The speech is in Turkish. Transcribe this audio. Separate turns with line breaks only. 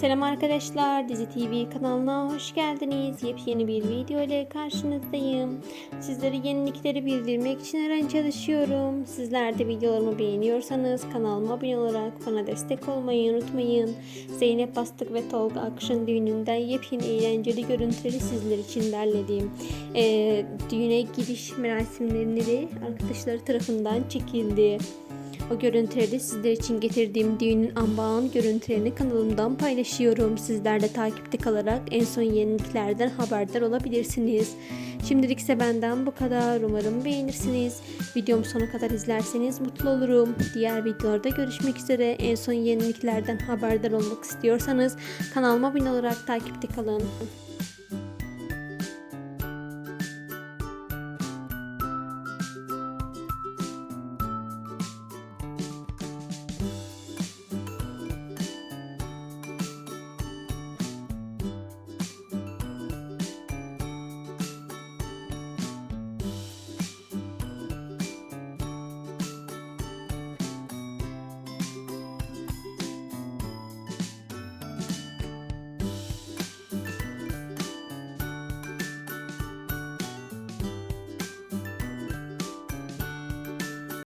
Selam arkadaşlar, Dizi TV kanalına hoş geldiniz. Yepyeni bir video ile karşınızdayım. Sizlere yenilikleri bildirmek için her an çalışıyorum. Sizler de videolarımı beğeniyorsanız kanalıma abone olarak bana destek olmayı unutmayın. Zeynep Bastık ve Tolga Akış'ın düğününden yepyeni eğlenceli görüntüleri sizler için derledim. Ee, düğüne giriş merasimleri arkadaşları tarafından çekildi. O görüntüleri sizler için getirdiğim düğünün ambağın görüntülerini kanalımdan paylaşıyorum. Sizler de takipte kalarak en son yeniliklerden haberdar olabilirsiniz. Şimdilik ise benden bu kadar. Umarım beğenirsiniz. Videomu sona kadar izlerseniz mutlu olurum. Diğer videolarda görüşmek üzere. En son yeniliklerden haberdar olmak istiyorsanız kanalıma abone olarak takipte kalın.